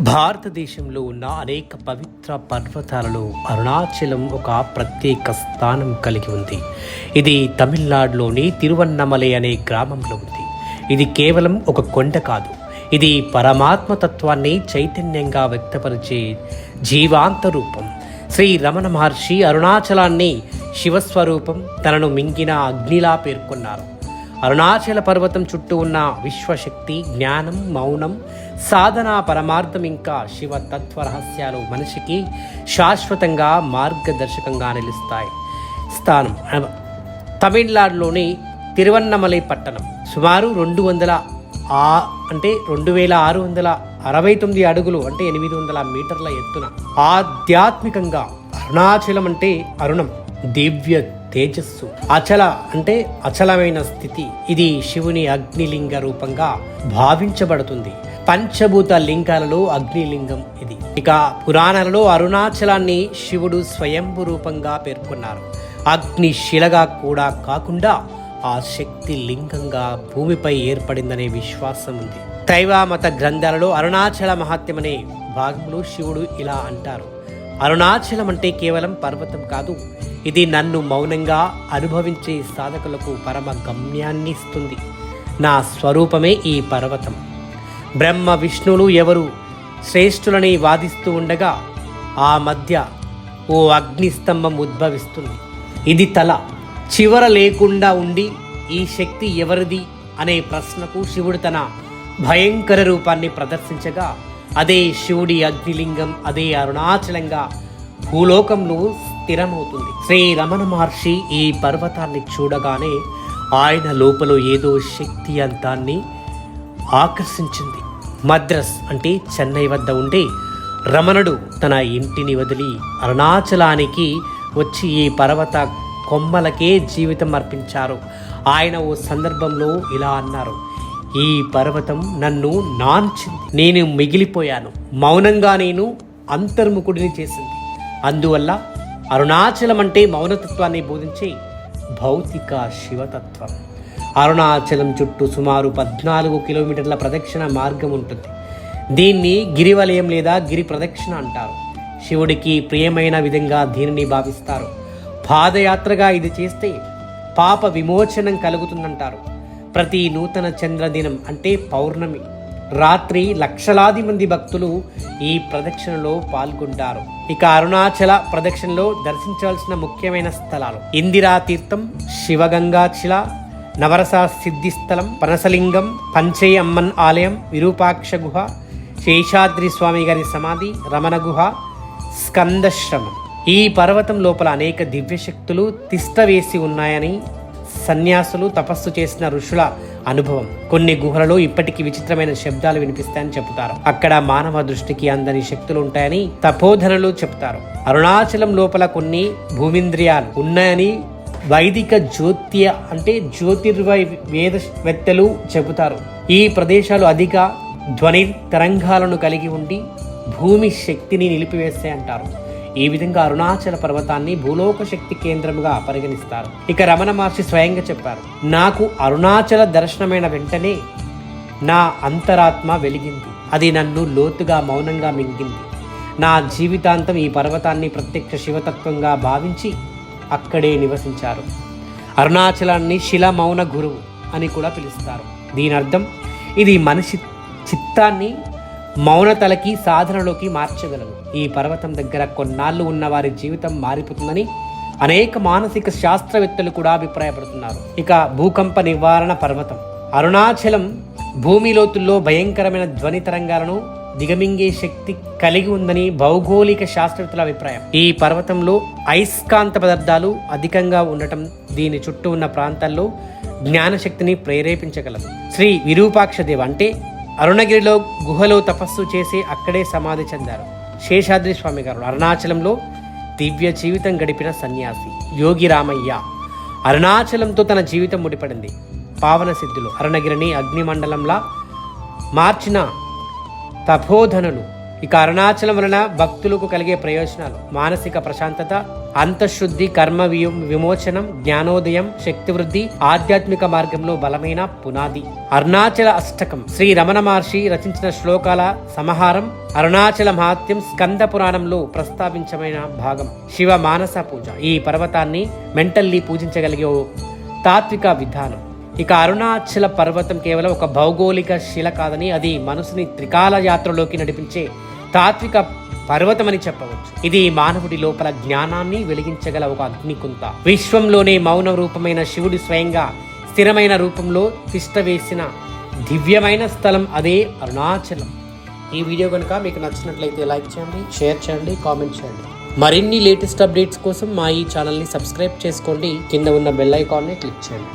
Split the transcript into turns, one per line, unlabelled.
భారతదేశంలో ఉన్న అనేక పవిత్ర పర్వతాలలో అరుణాచలం ఒక ప్రత్యేక స్థానం కలిగి ఉంది. ఇది తమిళనాడులోని తిరువన్నమలై అనే గ్రామంలో ఉంది. ఇది కేవలం ఒక కొండ కాదు. ఇది పరమాత్మ తత్వాన్ని చైతన్యంగా వ్యక్తపరిచే జీవాంత రూపం. శ్రీ రమణ మహర్షి అరుణాచలాన్ని శివస్వరూపం తనను మింగిన అగ్నిలా పేర్కొన్నారు. అరుణాచల పర్వతం చుట్టూ ఉన్న విశ్వశక్తి జ్ఞానం మౌనం సాధన పరమార్థం ఇంకా శివ తత్వ రహస్యాలు మనిషికి శాశ్వతంగా మార్గదర్శకంగా నిలుస్తాయి. స్థానం తమిళనాడులోని తిరువన్నమలై పట్టణం. సుమారు రెండు వందల ఆ అంటే రెండు వేల ఆరు వందల అరవై తొమ్మిది అడుగులు అంటే ఎనిమిది వందల మీటర్ల ఎత్తున. ఆధ్యాత్మికంగా అరుణాచలం అంటే అరుణం దివ్య తేజస్సు. అచల అంటే అచలమైన స్థితి. ఇది శివుని అగ్నిలింగ రూపంగా భావించబడుతుంది. పంచభూత లింగాలలో అగ్నిలింగం ఇది. ఇక పురాణాలలో అరుణాచలాన్ని శివుడు స్వయంభు రూపంగా పేర్కొన్నారు. అగ్ని శిలగా కూడా కాకుండా ఆ శక్తి లింగంగా భూమిపై ఏర్పడిందనే విశ్వాసం ఉంది. దైవామత గ్రంథాలలో అరుణాచల మహాత్యం అనే భాగంలో శివుడు ఇలా అంటారు. అరుణాచలం అంటే కేవలం పర్వతం కాదు ఇది నన్ను మౌనంగా అనుభవించే సాధకులకు పరమ గమ్యాన్ని ఇస్తుంది నా స్వరూపమే ఈ పర్వతం. బ్రహ్మ విష్ణువులు ఎవరు? శ్రేష్ఠులని వాదిస్తూ ఉండగా ఆ మధ్య ఓ అగ్నిస్తంభం ఉద్భవిస్తుంది. ఇది తల. చివర లేకుండా ఉండి ఈ శక్తి ఎవరిది? అనే ప్రశ్నకు శివుడు తన భయంకర రూపాన్ని ప్రదర్శించగా అదే శివుడి అగ్నిలింగం అదే అరుణాచలంగా భూలోకంలో స్థిరమవుతుంది. శ్రీ రమణ మహర్షి ఈ పర్వతాన్ని చూడగానే ఆయన లోపల ఏదో శక్తి అంతాన్ని ఆకర్షించింది. మద్రస్ అంటే చెన్నై వద్ద ఉండే రమణుడు తన ఇంటిని వదిలి అరుణాచలానికి వచ్చి ఈ పర్వత కొమ్మలకే జీవితం అర్పించారు. ఆయన ఓ సందర్భంలో ఇలా అన్నారు ఈ పర్వతం నన్ను నాంచింది నేను మిగిలిపోయాను. మౌనంగా నేను అంతర్ముఖుడిని చేసింది. అందువల్ల అరుణాచలం అంటే మౌనతత్వాన్ని బోధించే భౌతిక శివతత్వం. అరుణాచలం చుట్టూ సుమారు పద్నాలుగు కిలోమీటర్ల ప్రదక్షిణ మార్గం ఉంటుంది. దీన్ని గిరివలయం లేదా గిరి ప్రదక్షిణ అంటారు. శివుడికి ప్రియమైన విధంగా దీనిని భావిస్తారు. పాదయాత్రగా ఇది చేస్తే పాప విమోచనం కలుగుతుందంటారు. ప్రతి నూతన చంద్రదినం అంటే పౌర్ణమి. రాత్రి లక్షలాది మంది భక్తులు ఈ ప్రదక్షిణలో పాల్గొంటారు. ఇక అరుణాచల ప్రదక్షిణలో దర్శించవలసిన ముఖ్యమైన స్థలాలు. ఇందిరా తీర్థం శివగంగాచిల నవరస సిద్ధిస్థలం పనసలింగం పంచయ్య అమ్మన్ ఆలయం విరూపాక్ష గుహ శేషాద్రి స్వామి గారి సమాధి రమణ గుహ స్కందశ్రమం. ఈ పర్వతం లోపల అనేక దివ్యశక్తులు తిష్టవేసి ఉన్నాయని సన్యాసులు తపస్సు చేసిన ఋషుల అనుభవం. కొన్ని గుహలలో ఇప్పటికీ విచిత్రమైన శబ్దాలు వినిపిస్తాయని చెబుతారు. అక్కడ మానవ దృష్టికి అందని శక్తులు ఉంటాయని తపోధనలు చెప్తారు అరుణాచలం లోపల కొన్ని భూమింద్రియాలు ఉన్నాయని వైదిక జ్యోత్య అంటే జ్యోతిర్వై వేదవేత్తలు చెబుతారు. ఈ ప్రదేశాలు అధిక ధ్వని తరంగాలను కలిగి ఉండి భూమి శక్తిని నిలిపివేస్తాయి అంటారు. ఈ విధంగా అరుణాచల పర్వతాన్ని భూలోక శక్తి కేంద్రంగా పరిగణిస్తారు. ఇక రమణ మహర్షి స్వయంగా చెప్పారు నాకు అరుణాచల దర్శనమైన వెంటనే నా అంతరాత్మ వెలిగింది. అది నన్ను లోతుగా మౌనంగా మింగింది. నా జీవితాంతం ఈ పర్వతాన్ని ప్రత్యక్ష శివతత్వంగా భావించి అక్కడే నివసించారు. అరుణాచలాన్ని శిల మౌన గురువు అని కూడా పిలుస్తారు. దీని అర్థం ఇది మనిషి చిత్తాన్ని మౌనతలకి సాధనలోకి మార్చగలదు. ఈ పర్వతం దగ్గర కొన్నాళ్ళు ఉన్న వారి జీవితం మారిపోతుందని అనేక మానసిక శాస్త్రవేత్తలు కూడా అభిప్రాయపడుతున్నారు. ఇక భూకంప నివారణ పర్వతం. అరుణాచలం భూమి లోతుల్లో భయంకరమైన ధ్వని తరంగాలను దిగమింగే శక్తి కలిగి ఉందని భౌగోళిక శాస్త్రవేత్తల అభిప్రాయం. ఈ పర్వతంలో అయస్కాంత పదార్థాలు అధికంగా ఉండటం దీని చుట్టూ ఉన్న ప్రాంతాల్లో జ్ఞానశక్తిని ప్రేరేపించగలదు. శ్రీ విరూపాక్ష దేవ అంటే అరుణగిరిలో గుహలో తపస్సు చేసి అక్కడే సమాధి చెందారు. శేషాద్రి స్వామి గారు అరుణాచలంలో దివ్య జీవితం గడిపిన సన్యాసి యోగి రామయ్య. అరుణాచలంతో తన జీవితం ముడిపడింది. పావన సిద్ధులు. అరుణగిరిని అగ్నిమండలంలా మార్చిన తపోధనులు. ఇక అరుణాచలం వలన భక్తులకు కలిగే ప్రయోజనాలు. మానసిక ప్రశాంతత అంతఃశుద్ధి కర్మ వి- విమోచనం జ్ఞానోదయం శక్తి వృద్ధి ఆధ్యాత్మిక మార్గంలో బలమైన పునాది. అరుణాచల అష్టకం. శ్రీ రమణ మహర్షి రచించిన శ్లోకాల సమాహారం అరుణాచల మహాత్యం స్కంద పురాణంలో ప్రస్తావించమైన భాగం. శివ మానస పూజ. ఈ పర్వతాన్ని మెంటల్లీ పూజించగలిగే ఓ తాత్విక విధానం. ఇక అరుణాచల పర్వతం కేవలం ఒక భౌగోళిక శిల కాదని అది మనసుని త్రికాల యాత్రలోకి నడిపించే తాత్విక పర్వతమని చెప్పవచ్చు. ఇది మానవుడి లోపల జ్ఞానాన్ని వెలిగించగల ఒక అగ్నికుంత. విశ్వంలోనే మౌన రూపమైన శివుడి స్వయంగా స్థిరమైన రూపంలో తిష్టవేసిన దివ్యమైన స్థలం అదే అరుణాచలం. ఈ వీడియో కనుక మీకు నచ్చినట్లయితే లైక్ చేయండి షేర్ చేయండి కామెంట్ చేయండి. మరిన్ని లేటెస్ట్ అప్డేట్స్ కోసం మా ఈ ఛానల్ని సబ్స్క్రైబ్ చేసుకోండి. కింద ఉన్న బెల్ ఐకాన్ని క్లిక్ చేయండి.